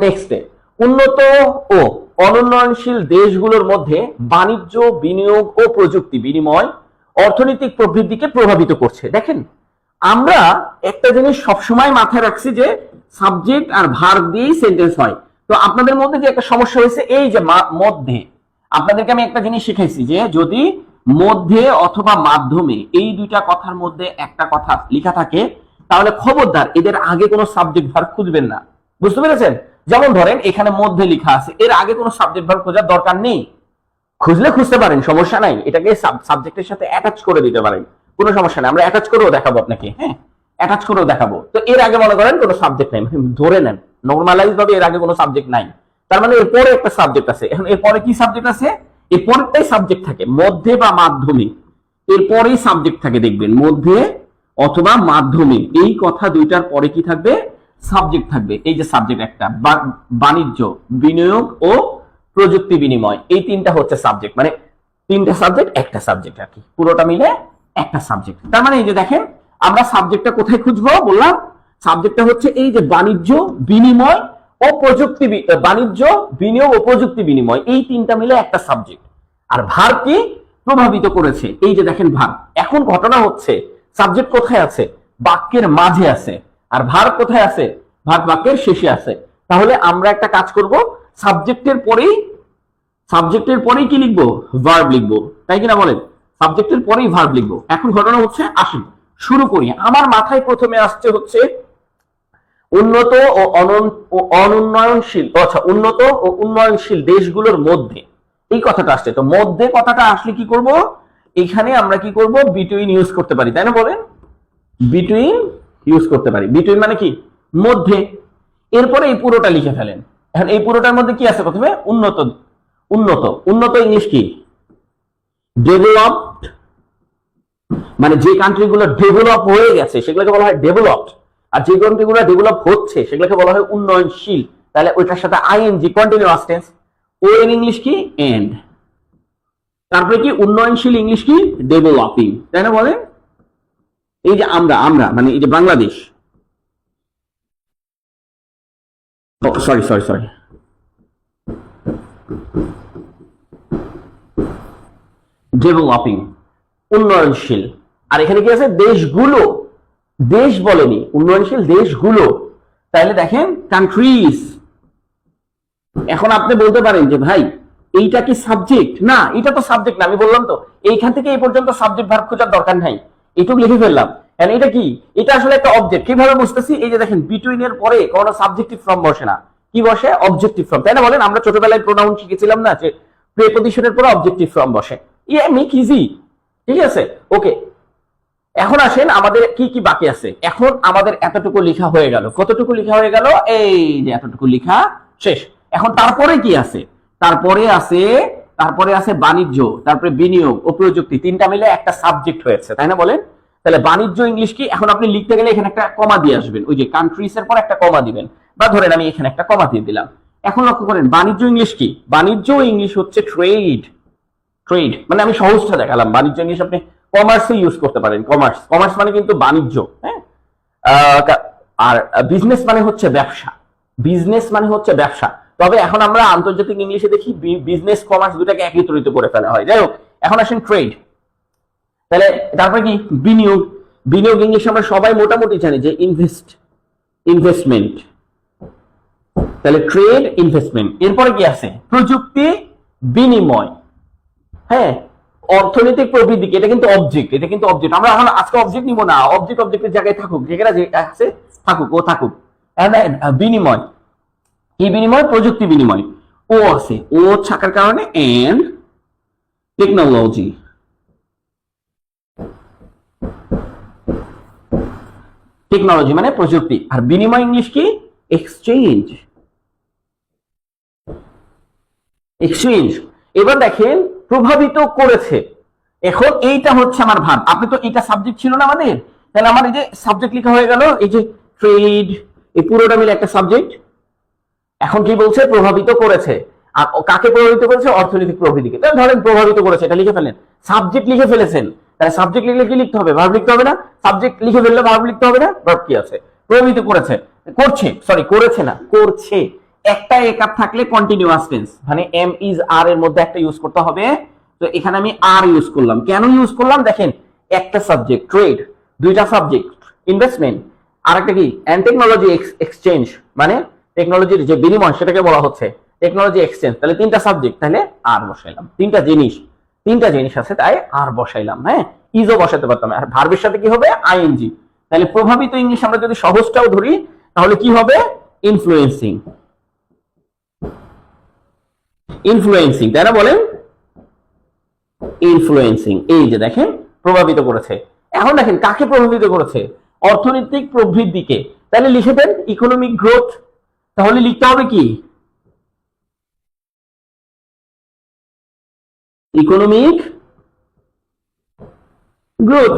নেক্সটে উন্নত ও অনুন্নয়নশীল দেশগুলোর মধ্যে বাণিজ্য, বিনিয়োগ ও প্রযুক্তি বিনিময় অর্থনৈতিক প্রবৃদ্ধিকে প্রভাবিত করছে। দেখেন, আমরা একটা জিনিস সবসময় মাথায় রাখছি যে সাবজেক্ট আর ভার দিয়েই সেন্টেন্স হয়। তো আপনাদের মধ্যে যে একটা সমস্যা হয়েছে, এই যে মধ্যে, আপনাদেরকে আমি একটা জিনিস শিখাইছি যে যদি মধ্যে অথবা মাধ্যমে এই দুইটা কথার মধ্যে একটা কথা লেখা থাকে, তাহলে খবরদার, এদের আগে কোনো সাবজেক্ট ভার খুঁজবেন না। বুঝতে পেরেছেন? যেমন ধরেন, এখানে মধ্যে লেখা আছে, এর আগে কোনো সাবজেক্ট ভার খোঁজার দরকার নেই। খুঁজলে খুঁজতে পারেন, সমস্যা নাই। এটাকে সাবজেক্টের সাথে অ্যাটাচ করে দিতে পারেন। কোনো সমস্যা নাই, আমরা অ্যাটাচ করেও দেখাবো আপনাকে হ্যাঁ? অ্যাটাচ করেও দেখাবো। তো এর আগে মনে করেন কোনো সাবজেক্ট নাই মানে ধরে নেন নর্মালাইজ ভাবে এর আগে কোনো সাবজেক্ট নাই। তার মানে এরপরে একটা সাবজেক্ট আছে। এখন এরপরে কি সাবজেক্ট আছে? এরপরটাই সাবজেক্ট থাকে, মধ্যে বা মাধ্যমে এরপরেই সাবজেক্ট থাকে, দেখবেন, মধ্যে অথবা মাধ্যমিক। এই কথা দুইটার পরে কি থাকবে? সাবজেক্ট থাকবে। এই যে সাবজেক্ট একটা বাণিজ্য, বিনিয়োগ ও প্রযুক্তি বিনিময়। এই তিনটা হচ্ছে সাবজেক্ট মানে তিনটা সাবজেক্ট একটা সাবজেক্ট আর কি। পুরোটা মিলে একটা সাবজেক্ট তার মানে এই যে দেখেন, আমরা সাবজেক্টটা কোথায় খুঁজবো? বললাম সাবজেক্টটা হচ্ছে এই যে বাণিজ্য, বিনিময় ও প্রযুক্তি বাণিজ্য, বিনিয়োগ ও প্রযুক্তি বিনিময়। এই তিনটা মিলে একটা সাবজেক্ট আর ভার কি? প্রভাবিত করেছে। এই যে দেখেন ভার। এখন ঘটনা হচ্ছে সাবজেক্ট কোথায় আছে? বাক্যের মাঝে আছে। আর ভার কোথায় আছে? ভার বাক্যের শেষে আছে। তাহলে আমরা একটা কাজ করব, সাবজেক্টের পরেই সাবজেক্টের পরেই কি লিখব? ভার্ব লিখব। তাই কিনা বলেন? সাবজেক্টের পরেই ভার্ব লিখব। এখন ঘটনা হচ্ছে, আসুন, শুরু করি। আমার মাথায় প্রথমে আসছে হচ্ছে, উন্নত ও অনন- ও অনুন্নয়নশীল আচ্ছা উন্নত ও উন্নয়নশীল দেশগুলোর মধ্যে। এই কথাটা আসছে। তো মধ্যে কথাটা আসলে কি করব? এখানে আমরা কি করব? বিটুইন ইউজ করতে পারি, তাই না বলেন? বিটুইন ইউজ করতে পারি। বিটুইন মানে কি? মধ্যে। এরপরে এই পুরোটা লিখে ফেলেন। এখন এই পুরোটার মধ্যে কি আছে প্রথমে? উন্নত উন্নত। উন্নত ইংলিশ কি? ডেভেলপড মানে যে কান্ট্রিগুলো ডেভেলপ হয়ে গেছে, সেগুলোকে বলা হয় ডেভেলপড আর যে কান্ট্রিগুলো ডেভেলপ হচ্ছে, সেগুলোকে বলা হয় উন্নয়নশীল। তাহলে ওইটার সাথে আইএনজি কন্টিনিউয়াস টেন্স ও এর ইংলিশ কি? এন্ড তারপরে কি? উন্নয়নশীল ইংলিশ কি? ডেভেলপিং তাই না বলেন? এই যে আমরা আমরা মানে এই যে Bangladesh. Sorry sorry sorry developing উন্নয়নশীল। আর এখানে কি আছে? দেশগুলো। দেশ বলেনি, উন্নয়নশীল দেশগুলো। তাহলে দেখেন কান্ট্রিজ এখন আপনি বলতে পারেন যে, ভাই, এইটা কি সাবজেক্ট না, এটা তো সাবজেক্ট না, আমি বললাম তো। এইখান থেকে এই পর্যন্ত সাবজেক্ট ভার্ব খোঁজার দরকার নাই। এটুকু লিখে ফেললাম। And এটা কি? এটা আসলে একটা অবজেক্ট কীভাবে বুঝতেছি? এই যে দেখেন বিটুইন এর পরে কোনো সাবজেক্টিভ ফর্ম বসে না। কি বসে? অবজেক্টিভ ফর্ম তাই না বলেন? আমরা ছোটবেলায় প্রোনাউন শিখেছিলাম না যে প্রেপোজিশনের পরে অবজেক্টিভ ফর্ম বসে। ইয়ে মেক ইজি ঠিক আছে? ওকে এখন আসেন আমাদের কি কি বাকি আছে? এখন আমাদের এতটুকু লেখা হয়ে গেল। কতটুকু লেখা হয়ে গেল? এই যে এতটুকু লেখা শেষ। এখন তারপরে কি আছে? তারপরে আছে তারপরে আছে বাণিজ্য, তারপরে বিনিয়োগ ও প্রযুক্তি, তিনটা মিলে একটা সাবজেক্ট হয়েছে, তাই না বলেন? তাহলে বাণিজ্য ইংলিশ কি? এখন আপনি লিখতে গেলে এখানে একটা কমা দিয়ে আসবেন, ওই যে কান্ট্রিজ এর পর একটা কমা দিবেন, বা ধরেন আমি এখানে একটা কমা দিয়ে দিলাম। এখন লক্ষ্য করেন, বাণিজ্য ইংলিশ কি? বাণিজ্য ইংলিশ হচ্ছে ট্রেড ট্রেড মানে আমি সহজটা দেখালাম, বাণিজ্য ইংলিশ আপনি কমার্সে ইউজ করতে পারেন কমার্স কমার্স মানে কিন্তু বাণিজ্য হ্যাঁ? আর বিজনেস মানে হচ্ছে ব্যবসা বিজনেস মানে হচ্ছে ব্যবসা। তবে এখন আমরা আন্তর্জাতিক ইংলিশে দেখি বিজনেস কমার্স দুটাকে একত্রিত করে ফেলা হয়। যাই হোক, এখন আসেন ট্রেড তাহলে তারপরে কি? বিনিয়োগ। বিনিয়োগ ইংলিশে আমরা সবাই মোটামুটি জানি যে ইনভেস্ট ইনভেস্টমেন্ট তাহলে ট্রেড ইনভেস্টমেন্ট এরপরে কি আছে? প্রযুক্তি, বিনিময়। হ্যাঁ অর্থনৈতিক প্রবৃদ্ধি, এটা কিন্তু অবজেক্ট এটা কিন্তু অবজেক্ট আমরা এখন আজকে অবজেক্ট নিব না অবজেক্ট অবজেক্টের জায়গায় থাকুক। যেখানে যে আছে, থাকুক, ও থাকুক। বিনিময়। কি বিনিময়? প্রযুক্তি বিনিময়। ও আছে। ও থাকার কারণে এন্ড টেকনোলজি টেকনোলজি মানে প্রযুক্তি। আর বিনিময় ইংলিশ কি? এক্সচেঞ্জ এক্সচেঞ্জ এবার দেখেন, প্রভাবিত করেছে। এখন এইটা হচ্ছে আমার ভাব আপনি তো এটা সাবজেক্ট ছিল না আমাদের? তাহলে আমার এই যে সাবজেক্ট লেখা হয়ে গেল, এই যে ট্রেড এই পুরোটা মিলে একটা সাবজেক্ট এখন কি বলছে? প্রভাবিত করেছে। আর কাকে প্রভাবিত করেছে? অর্থনৈতিক প্রবৃদ্ধিকে। তাহলে ধরেন প্রভাবিত করেছে, এটা লিখে ফেলেন। সাবজেক্ট লিখে ফেলেছেন। তাহলে সাবজেক্ট লিখলে কি লিখতে হবে? ভার্ব লিখতে হবে না? সাবজেক্ট লিখে ফেললে ভার্ব লিখতে হবে না? ভার্ব কি আছে? প্রভাবিত করেছে। করছে সরি করেছে না, করছে। একটা একার থাকলে কন্টিনিউয়াস টেন্স মানে এম ইজ আর এর মধ্যে একটা ইউজ করতে হবে। তো এখানে আমি আর ইউজ করলাম। কেন ইউজ করলাম? দেখেন, একটা সাবজেক্ট ট্রেড দুইটা সাবজেক্ট ইনভেস্টমেন্ট আর একটা কি অ্যান্ড টেকনোলজি এক্সচেঞ্জ মানে টেকনোলজির যে বিনিময় সেটাকে বলা হচ্ছে টেকনোলজি এক্সচেঞ্জ তাহলে তিনটা সাবজেক্ট তাহলে আর বসাইলাম। তিনটা জিনিস তিনটা জিনিস আছে, তাই আর বসাইলাম হ্যাঁ? ইজও বসাতে পারতাম। আর ভার্বের সাথে কি হবে? আইএনজি তাহলে প্রভাবিত ইংলিশ আমরা যদি সহজটাও ধরি, তাহলে কি হবে? ইনফ্লুয়েন্সিং ইনফ্লুয়েন্সিং তাই না বলেন? ইনফ্লুয়েন্সিং এই যে দেখেন, প্রভাবিত করেছে। এখন দেখেন, কাকে প্রভাবিত করেছে? অর্থনৈতিক প্রবৃদ্ধিকে। তাহলে লিখে দেন ইকোনমিক গ্রোথ তাহলে লিখতে হবে কি? ইকোনমিক গ্রোথ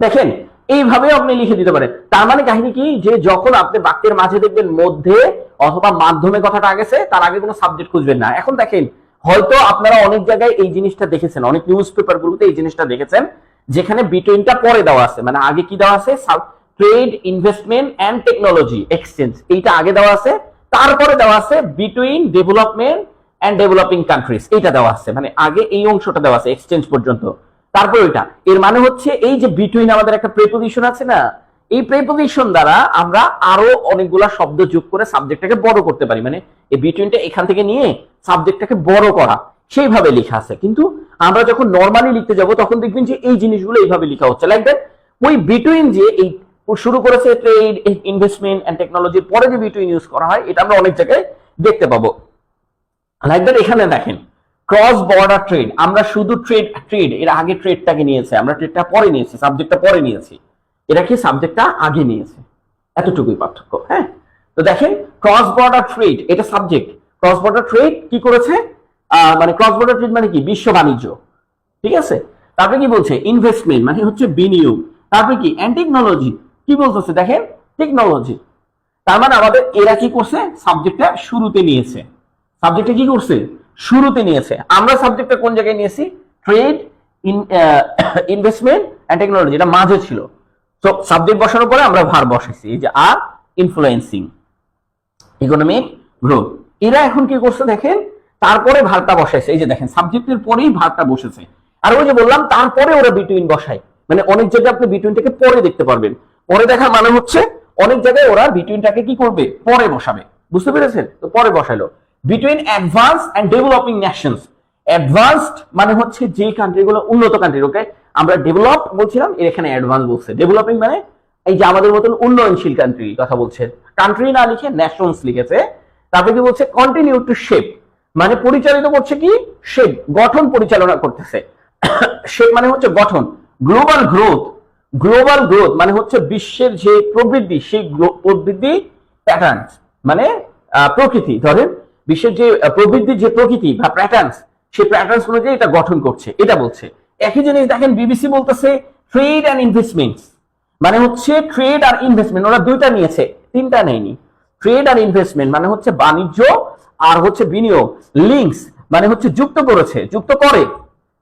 দেখেন, এইভাবে আপনি লিখে দিতে পারেন। তার মানে কাহিনী কি? যে যখন আপনি বাক্যের মাঝে দেখবেন মধ্যে অথবা মাধ্যমে কথাটা আগেছে, তার আগে কোনো সাবজেক্ট খুঁজবেন না। এখন দেখেন, হয়তো আপনারা অনেক জায়গায় এই জিনিসটা দেখেছেন, অনেক নিউজ পেপার গুলোতে এই জিনিসটা দেখেছেন, যেখানে বিটুইনটা পরে দেওয়া আছে। মানে আগে কি দেওয়া আছে? Trade, investment and technology, exchange. এইটা আগে দেওয়া আছে, তারপরে দেওয়া আছে between development and developing countries. এইটা দেওয়া আছে মানে আগে এই অংশটা দেওয়া আছে, এক্সচেঞ্জ পর্যন্ত। তারপর ওইটা, এর মানে হচ্ছে এই যে বিটুইন আমাদের একটা প্রেপোজিশন আছে না, এই প্রেপোজিশন দ্বারা আমরা আরও অনেকগুলা শব্দ যোগ করে সাবজেক্টটাকে বড় করতে পারি। মানে এই বিটুইনটা এখান থেকে নিয়ে সাবজেক্টটাকে বড় করা, সেইভাবে লেখা আছে। কিন্তু আমরা যখন নর্মালি লিখতে যাব, তখন দেখবেন যে এই জিনিসগুলো এইভাবে লেখা হচ্ছে। লাইক দ্যাট, ওই বিটুইন যে এই শুরু করেছে ট্রেড ইনভেস্টমেন্ট অ্যান্ড টেকনোলজির পরে যে বিটুইন ইউজ করা হয়, এটা আমরা অনেক জায়গায় দেখতে পাবো। লাইক এখানে দেখেন ক্রস বর্ডার ট্রেড আমরা শুধু ট্রেড ট্রেড এর আগে ট্রেডটাকে নিয়েছে, আমরা ট্রেডটা পরে নিয়েছি সাবজেক্টটা পরে নিয়েছি। এটা কি সাবজেক্টটা আগে নিয়েছে? এতটুকুই পার্থক্য হ্যাঁ? তো দেখেন ক্রস বর্ডার ট্রেড এটা সাবজেক্ট ক্রস বর্ডার ট্রেড কি করেছে? মানে ক্রস বর্ডার ট্রেড মানে কি? বিশ্ব বাণিজ্য, ঠিক আছে? তারপরে কি বলছে? ইনভেস্টমেন্ট মানে হচ্ছে বিনিয়োগ। তারপরে কি? অ্যান্ড টেকনোলজি কি বলতেছে দেখেন? টেকনোলজি তার মানে আমাদের এরা কি করছে? সাবজেক্টটা শুরুতে নিয়েছে। সাবজেক্টটা কি করছে? শুরুতে নিয়েছে। আমরা সাবজেক্টটা কোন জায়গায় নিয়েছি? Trade in investment and technology এটা মাঝে ছিল। তো সাবজেক্ট বসানোর পরে আমরা ভার বসাইছি। এই যে আর ইনফ্লুয়েন্সিং ইকোনমিক গ্রোথ এরা এখন কি করছে দেখেন? তারপরে ভারটা বসাইছে। এই যে দেখেন সাবজেক্টের পরেই ভারটা বসেছে। আর ওই যে বললাম, তারপরে ওরা বিটুইন বসায়। মানে অনেক জায়গায় আপনি বিটুইনটাকে পরে দেখতে পারবেন। পরে দেখার মানে হচ্ছে অনেক জায়গায় ওরা বিটুইনটাকে কি করবে? পরে বসাবে। বুঝতে পেরেছেন? তো পরে বসাইলো। Between advance and developing nations advanced মানে হচ্ছে যে কান্ট্রিগুলো উন্নত কান্ট্রি ওকে আমরা ডেভেলপ বলছিলাম, এর এখানে অ্যাডভান্স বলছে। ডেভেলপিং মানে এই যে আমাদের মতন উন্নয়নশীল কান্ট্রি কথা বলছে। কান্ট্রি না লিখে ন্যাশনস লিখেছে। তারপরে কি বলছে? কন্টিনিউ টু শেপ মানে পরিচালিত করছে কি? শেপ গঠন পরিচালনা করতেছে। শেপ মানে হচ্ছে গঠন। গ্লোবাল গ্রোথ গ্লোবাল গ্রোথ মানে হচ্ছে বিশ্বের যে প্রবৃদ্ধি, সেই প্রবৃদ্ধি প্যাটার্ন মানে প্রকৃতি। ধরেন, বিশ্বের যে প্রবৃদ্ধির যে প্রকৃতি বা প্যাটার্নস সেই প্যাটার্নস অনুযায়ী এটা গঠন করছে। এটা বলছে। একই জিনিস দেখেন বিবিসি বলতেছে ট্রেড অ্যান্ড ইনভেস্টমেন্টস মানে হচ্ছে ট্রেড আর ইনভেস্টমেন্ট ওরা দুইটা নিয়েছে, তিনটা নেয়নি। ট্রেড আর ইনভেস্টমেন্ট মানে হচ্ছে বাণিজ্য আর হচ্ছে বিনিয়োগ। লিঙ্কস মানে হচ্ছে যুক্ত করেছে। যুক্ত করে।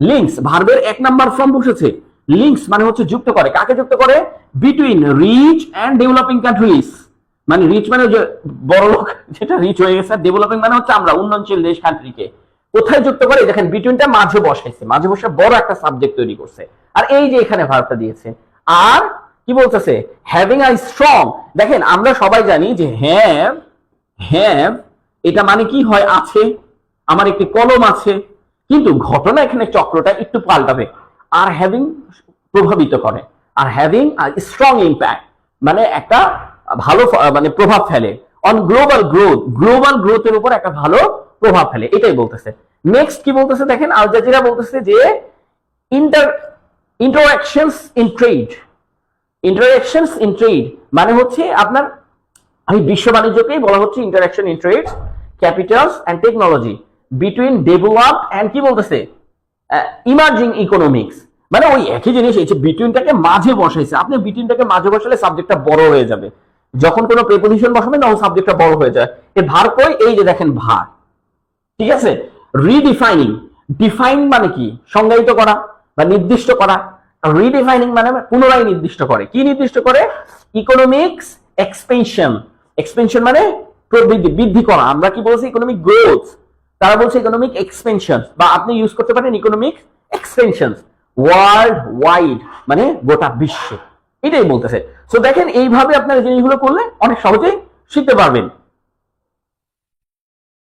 লিঙ্কস ভার্বের এক নাম্বার ফর্ম বসেছে। লিঙ্কস মানে হচ্ছে যুক্ত করে। কাকে যুক্ত করে? Between rich and developing countries মানে রিচ মানে যে বড় লোক, যেটা রিচ হয়ে গেছে ডেভেলপিং মানে হচ্ছে আমরা, উন্নয়নশীল দেশ কান্ট্রিকে কোথায় যুক্ত করে? দেখেন বিটুইনটা মাঝে বসাইছে। মাঝে বসে বড় একটা সাবজেক্ট তৈরি করছে। আর এই যে এখানে ভার্বটা দিয়েছে। আর কি বলতেছে? হ্যাভিং আই স্ট্রং দেখেন, আমরা সবাই জানি যে হ্যাভ হ্যাভ এটা মানে কি হয়? আছে। আমার একটি কলম আছে। কিন্তু ঘটনা এখানে চক্রটা একটু পাল্টাবে। আর হ্যাভিং প্রভাবিত করে। আর হ্যাভিং স্ট্রং ইম্প্যাক্ট মানে একটা ভালো মানে প্রভাব ফেলে। অন গ্লোবাল গ্রোথ গ্লোবাল গ্রোথের উপর একটা ভালো প্রভাব ফেলে। এটাই বলতেছে। নেক্সট কি বলতেছে দেখেন? আল জাজিরা বলতেছে যে inter interactions in trade interactions in trade মানে হচ্ছে আপনার, আমি বিশ্ব বাণিজ্যকেই বলা হচ্ছে interaction in trade capitals and technology between develop and কি বলতেছে? ইমার্জিং ইকোনমিক্স মানে ওই একই জিনিস, এই যে বিটুইনটাকে মাঝে বসাইছে। আপনি বিটুইনটাকে মাঝে বসালে সাবজেক্টটা বড় হয়ে যাবে। যখন কোনো প্রেপোজিশন বসাবেন তখন সাবজেক্টটা বড় হয়ে যায়। এ ভার কই? এই যে দেখেন ভার। ঠিক আছে? রিডিফাইনিং ডিফাইন মানে কি? সংজ্ঞায়িত করা বা নির্দিষ্ট করা। রিডিফাইনিং মানে পুনরায় নির্দিষ্ট করে। কি নির্দিষ্ট করে? ইকোনমিক্স এক্সপেনশন এক্সপেনশন মানে প্রবৃদ্ধি, বৃদ্ধি করা। আমরা কি বলছি? ইকোনমিক গ্রোথ তারা বলছে ইকোনমিক এক্সপেনশন বা আপনি ইউজ করতে পারেন ইকোনমিক এক্সপেনশন ওয়ার্ল্ড ওয়াইড মানে গোটা বিশ্বে। এটাই বলতেছে। সো দেখেন এইভাবে আপনারা জিনিসগুলো করলে অনেক সহজেই শিখতে পারবেন।